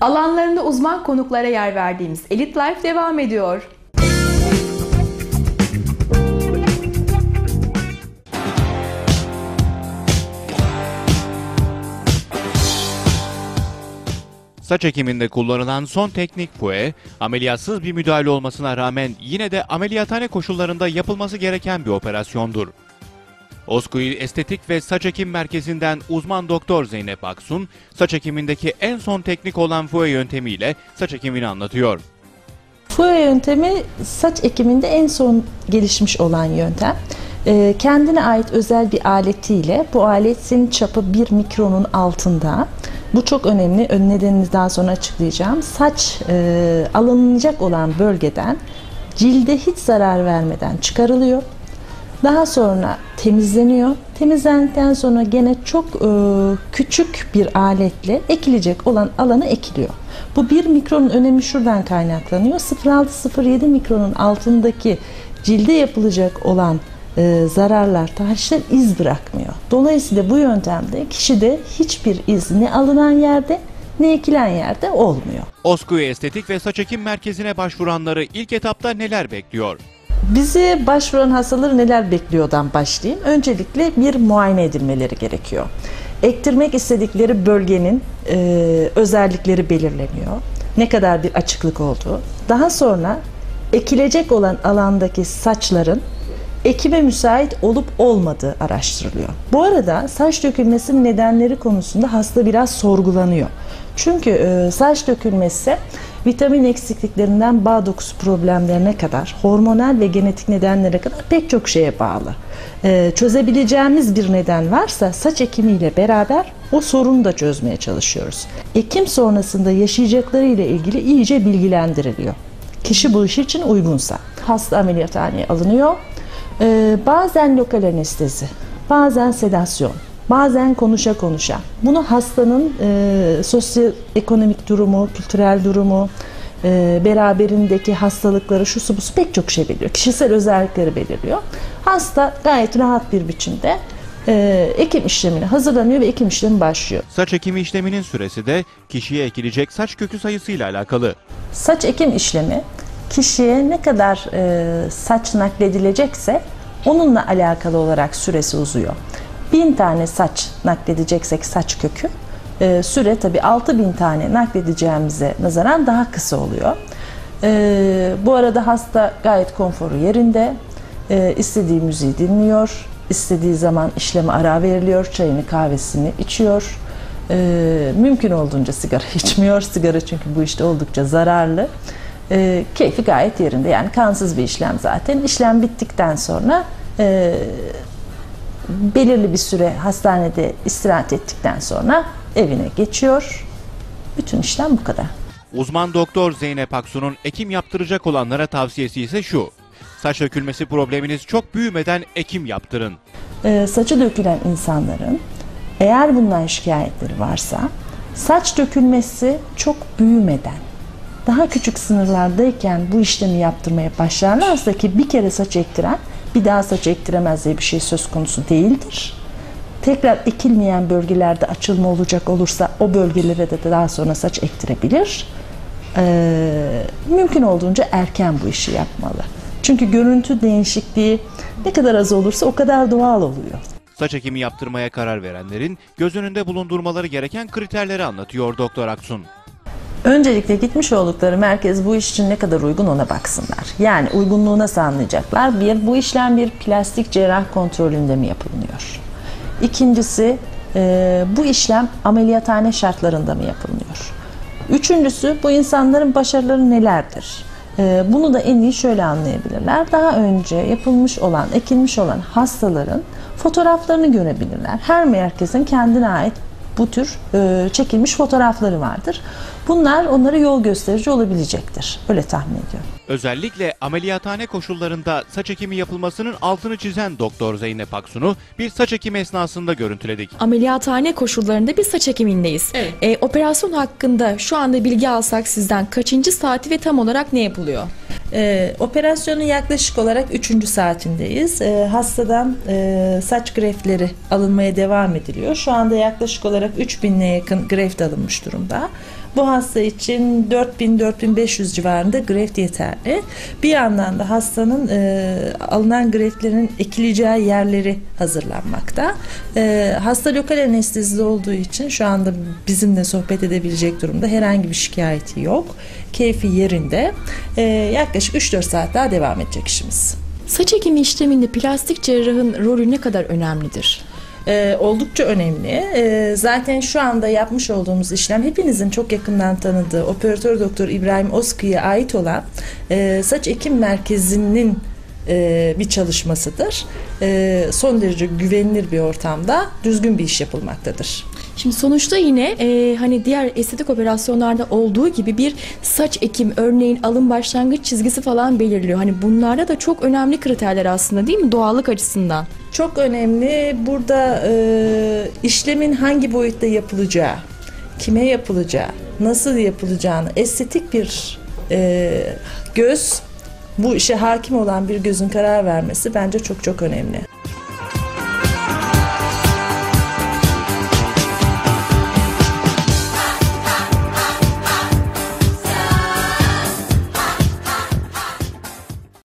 Alanlarında uzman konuklara yer verdiğimiz Elite Life devam ediyor. Saç ekiminde kullanılan son teknik pue, ameliyatsız bir müdahale olmasına rağmen yine de ameliyathane koşullarında yapılması gereken bir operasyondur. Oskuyul Estetik ve Saç Ekim Merkezi'nden uzman doktor Zeynep Aksun, saç ekimindeki en son teknik olan fue yöntemiyle saç ekimini anlatıyor. Fuya yöntemi saç ekiminde en son gelişmiş olan yöntem. Ee, kendine ait özel bir aletiyle bu aletin çapı 1 mikronun altında. Bu çok önemli. Ön nedenini daha sonra açıklayacağım. Saç e, alınacak olan bölgeden cilde hiç zarar vermeden çıkarılıyor. Daha sonra temizleniyor. Temizlendikten sonra gene çok e, küçük bir aletle ekilecek olan alana ekiliyor. Bu 1 mikronun önemi şuradan kaynaklanıyor. 0.6-0.7 mikronun altındaki cilde yapılacak olan e, zararlar, tahrişler iz bırakmıyor. Dolayısıyla bu yöntemde kişide hiçbir iz ne alınan yerde ne ekilen yerde olmuyor. Oskuyu Estetik ve Saç Ekim Merkezi'ne başvuranları ilk etapta neler bekliyor? Bizi başvuran hastaları neler bekliyordan başlayayım. Öncelikle bir muayene edilmeleri gerekiyor. Ektirmek istedikleri bölgenin e, özellikleri belirleniyor. Ne kadar bir açıklık olduğu. Daha sonra ekilecek olan alandaki saçların ekime müsait olup olmadığı araştırılıyor. Bu arada saç dökülmesinin nedenleri konusunda hasta biraz sorgulanıyor. Çünkü e, saç dökülmesi vitamin eksikliklerinden bağ dokusu problemlerine kadar, hormonal ve genetik nedenlere kadar pek çok şeye bağlı. E, çözebileceğimiz bir neden varsa saç ekimiyle beraber o sorunu da çözmeye çalışıyoruz. Ekim sonrasında yaşayacakları ile ilgili iyice bilgilendiriliyor. Kişi bu iş için uygunsa. Hasta ameliyathaneye alınıyor. Ee, bazen lokal anestezi, bazen sedasyon, bazen konuşa konuşa. Bunu hastanın e, sosyoekonomik durumu, kültürel durumu, e, beraberindeki hastalıkları, şu su busu pek çok şey belirliyor. Kişisel özellikleri belirliyor. Hasta gayet rahat bir biçimde e, ekim işlemine hazırlanıyor ve ekim işlemi başlıyor. Saç ekimi işleminin süresi de kişiye ekilecek saç kökü sayısıyla alakalı. Saç ekim işlemi kişiye ne kadar e, saç nakledilecekse onunla alakalı olarak süresi uzuyor. Bin tane saç nakledeceksek saç kökü e, süre tabi 6000 tane nakledeceğimize nazaran daha kısa oluyor. E, bu arada hasta gayet konforu yerinde. E, istediği müziği dinliyor. istediği zaman işleme ara veriliyor. Çayını kahvesini içiyor. Mümkün olduğunca sigara içmiyor. Sigara çünkü bu işte oldukça zararlı e, keyfi gayet yerinde. Yani kansız bir işlem zaten. İşlem bittikten sonra e, belirli bir süre hastanede istirahat ettikten sonra evine geçiyor. Bütün işlem bu kadar. Uzman doktor Zeynep Aksu'nun ekim yaptıracak olanlara tavsiyesi ise şu. Saç dökülmesi probleminiz çok büyümeden ekim yaptırın. E, saçı dökülen insanların eğer bundan şikayetleri varsa saç dökülmesi çok büyümeden daha küçük sınırlardayken bu işlemi yaptırmaya başlarlarsa ki bir kere saç ektiren bir daha saç ektiremez diye bir şey söz konusu değildir. Tekrar ekilmeyen bölgelerde açılma olacak olursa o bölgelere de daha sonra saç ektirebilir. Ee, mümkün olduğunca erken bu işi yapmalı. Çünkü görüntü değişikliği ne kadar az olursa o kadar doğal oluyor. Saç ekimi yaptırmaya karar verenlerin göz önünde bulundurmaları gereken kriterleri anlatıyor Doktor Aksun. Öncelikle gitmiş oldukları merkez bu iş için ne kadar uygun ona baksınlar. Yani uygunluğu nasıl anlayacaklar? Bir, bu işlem bir plastik cerrah kontrolünde mi yapılıyor? İkincisi, e, bu işlem ameliyathane şartlarında mı yapılıyor? Üçüncüsü, bu insanların başarıları nelerdir? E, bunu da en iyi şöyle anlayabilirler. Daha önce yapılmış olan, ekilmiş olan hastaların fotoğraflarını görebilirler. Her merkezin kendine ait bu tür e, çekilmiş fotoğrafları vardır. Bunlar onlara yol gösterici olabilecektir. Öyle tahmin ediyorum. Özellikle ameliyathane koşullarında saç ekimi yapılmasının altını çizen Doktor Zeynep Aksun'u bir saç ekimi esnasında görüntüledik. Ameliyatane koşullarında bir saç ekimindeyiz. Evet. E, operasyon hakkında şu anda bilgi alsak sizden kaçıncı saati ve tam olarak ne yapılıyor? Ee, operasyonun yaklaşık olarak 3. saatindeyiz. Ee, hastadan e, saç greftleri alınmaya devam ediliyor. Şu anda yaklaşık olarak 3000'e yakın greft alınmış durumda. Bu hasta için 4000-4500 civarında greft yeterli. Bir yandan da hastanın e, alınan greftlerin ekileceği yerleri hazırlanmakta. E, hasta lokal anestezide olduğu için şu anda bizimle sohbet edebilecek durumda herhangi bir şikayeti yok. Keyfi yerinde. E, yaklaşık 3-4 saat daha devam edecek işimiz. Saç ekimi işleminde plastik cerrahın rolü ne kadar önemlidir? Ee, oldukça önemli. Ee, zaten şu anda yapmış olduğumuz işlem hepinizin çok yakından tanıdığı operatör doktor İbrahim Oskı'ya ait olan e, saç ekim merkezinin e, bir çalışmasıdır. E, son derece güvenilir bir ortamda düzgün bir iş yapılmaktadır. Şimdi sonuçta yine e, hani diğer estetik operasyonlarda olduğu gibi bir saç ekim örneğin alın başlangıç çizgisi falan belirliyor. Hani bunlarda da çok önemli kriterler aslında değil mi doğallık açısından? Çok önemli burada e, işlemin hangi boyutta yapılacağı, kime yapılacağı, nasıl yapılacağını estetik bir e, göz bu işe hakim olan bir gözün karar vermesi bence çok çok önemli.